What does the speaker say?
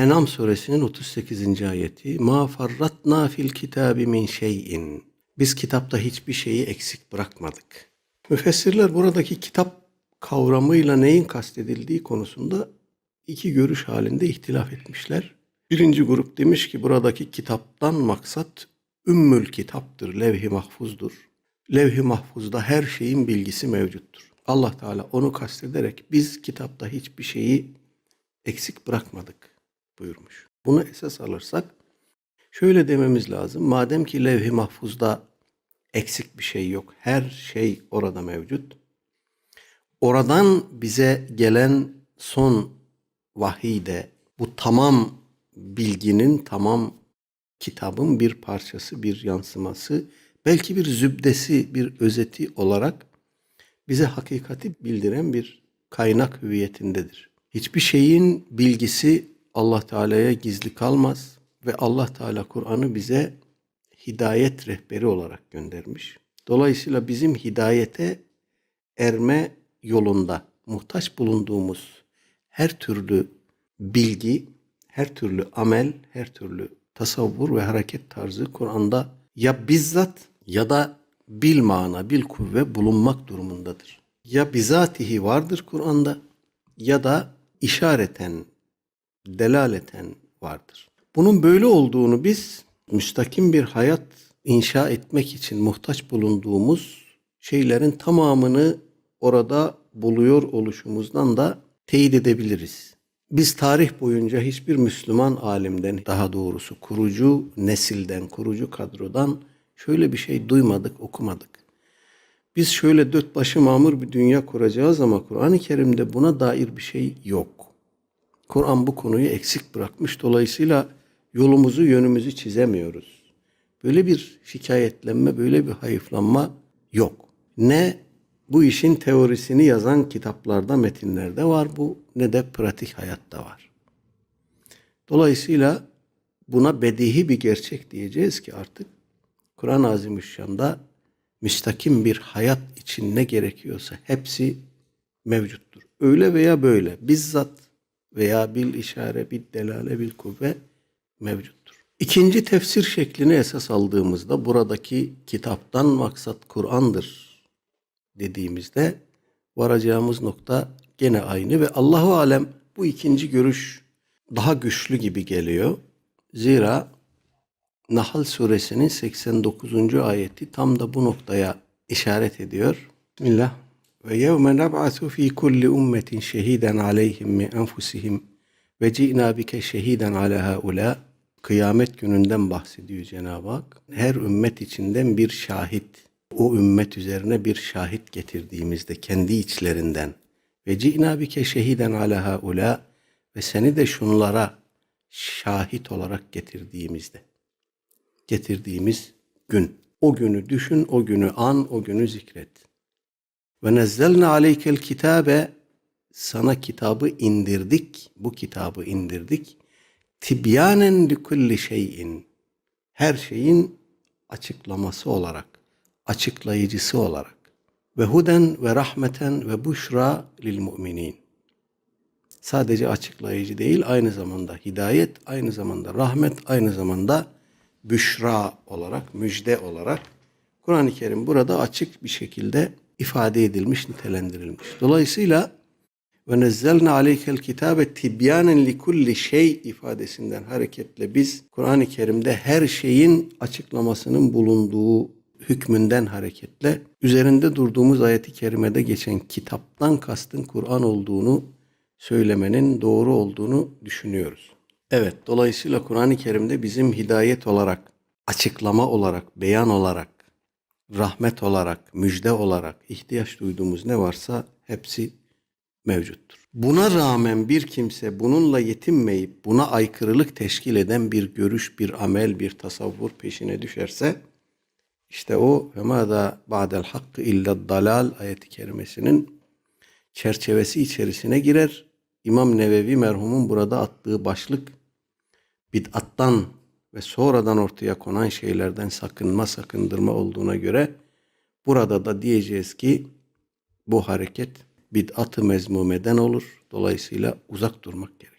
Enam suresinin 38. ayeti Ma farratna fil kitabi min şeyin Biz kitapta hiçbir şeyi eksik bırakmadık. Müfessirler buradaki kitap kavramıyla neyin kastedildiği konusunda iki görüş halinde ihtilaf etmişler. Birinci grup demiş ki buradaki kitaptan maksat ümmül kitaptır, levh-i mahfuzdur. Levh-i mahfuzda her şeyin bilgisi mevcuttur. Allah Teala onu kastederek biz kitapta hiçbir şeyi eksik bırakmadık buyurmuş. Bunu esas alırsak şöyle dememiz lazım. Madem ki levh-i mahfuzda eksik bir şey yok. Her şey orada mevcut. Oradan bize gelen son vahide bu tamam bilginin, tamam kitabın bir parçası, bir yansıması, belki bir zübdesi, bir özeti olarak bize hakikati bildiren bir kaynak hüviyetindedir. Hiçbir şeyin bilgisi Allah Teala'ya gizli kalmaz ve Allah Teala Kur'an'ı bize hidayet rehberi olarak göndermiş. Dolayısıyla bizim hidayete erme yolunda muhtaç bulunduğumuz her türlü bilgi, her türlü amel, her türlü tasavvur ve hareket tarzı Kur'an'da ya bizzat ya da bil mana, bil kuvve bulunmak durumundadır. Ya bizatihi vardır Kur'an'da ya da işareten, delaleten vardır. Bunun böyle olduğunu biz müstakim bir hayat inşa etmek için muhtaç bulunduğumuz şeylerin tamamını orada buluyor oluşumuzdan da teyit edebiliriz. Biz tarih boyunca hiçbir Müslüman alimden, daha doğrusu kurucu nesilden, kurucu kadrodan şöyle bir şey duymadık, okumadık. Biz şöyle dört başı mamur bir dünya kuracağız ama Kur'an-ı Kerim'de buna dair bir şey yok. Kur'an bu konuyu eksik bırakmış. Dolayısıyla yolumuzu, yönümüzü çizemiyoruz. Böyle bir şikayetlenme, böyle bir hayıflanma yok. Ne bu işin teorisini yazan kitaplarda, metinlerde var bu ne de pratik hayatta var. Dolayısıyla buna bedihi bir gerçek diyeceğiz ki artık Kur'an-ı Azimüşşan'da müstakim bir hayat için ne gerekiyorsa hepsi mevcuttur. Öyle veya böyle bizzat veya bil işare, bil delale, bil kuvve mevcuttur. İkinci tefsir şeklini esas aldığımızda buradaki kitaptan maksat Kur'an'dır dediğimizde varacağımız nokta gene aynı ve Allahu alem bu ikinci görüş daha güçlü gibi geliyor. Zira Nahl suresinin 89. ayeti tam da bu noktaya işaret ediyor. Bismillah. Yevme neb'atu fi kulli ummetin şehiden aleyhim min enfusihim ve ci'na bike şehiden ala haula. Kıyamet gününden bahsediyor Cenab-ı Hak. Her ümmet içinden bir şahit, o ümmet üzerine bir şahit getirdiğimizde kendi içlerinden ve ci'na bike şehiden ala haula ve seni de şunlara şahit olarak getirdiğimizde getirdiğimiz gün. O günü düşün, o günü an, o günü zikret. Ve nezzelne aleykel kitabe sana kitabı indirdik, bu kitabı indirdik. Tibyanen li kulli şeyin. Her şeyin açıklaması olarak, açıklayıcısı olarak. Ve huden ve rahmeten ve buşra lil müminin. Sadece açıklayıcı değil, aynı zamanda hidayet, aynı zamanda rahmet, aynı zamanda büşra olarak, müjde olarak Kur'an-ı Kerim burada açık bir şekilde ifade edilmiş, nitelendirilmiş. Dolayısıyla ve nezzelne aleykel kitabe tibyanen li kulli şey ifadesinden hareketle biz Kur'an-ı Kerim'de her şeyin açıklamasının bulunduğu hükmünden hareketle üzerinde durduğumuz ayeti kerimede geçen kitaptan kastın Kur'an olduğunu söylemenin doğru olduğunu düşünüyoruz. Evet, dolayısıyla Kur'an-ı Kerim'de bizim hidayet olarak, açıklama olarak, beyan olarak, rahmet olarak, müjde olarak ihtiyaç duyduğumuz ne varsa hepsi mevcuttur. Buna rağmen bir kimse bununla yetinmeyip buna aykırılık teşkil eden bir görüş, bir amel, bir tasavvur peşine düşerse işte o ve da ba'del hakkı illa dalal ayeti kerimesinin çerçevesi içerisine girer. İmam Nevevi merhumun burada attığı başlık bid'attan ve sonradan ortaya konan şeylerden sakınma sakındırma olduğuna göre burada da diyeceğiz ki bu hareket bid'at-ı mezmumeden olur. Dolayısıyla uzak durmak gerek.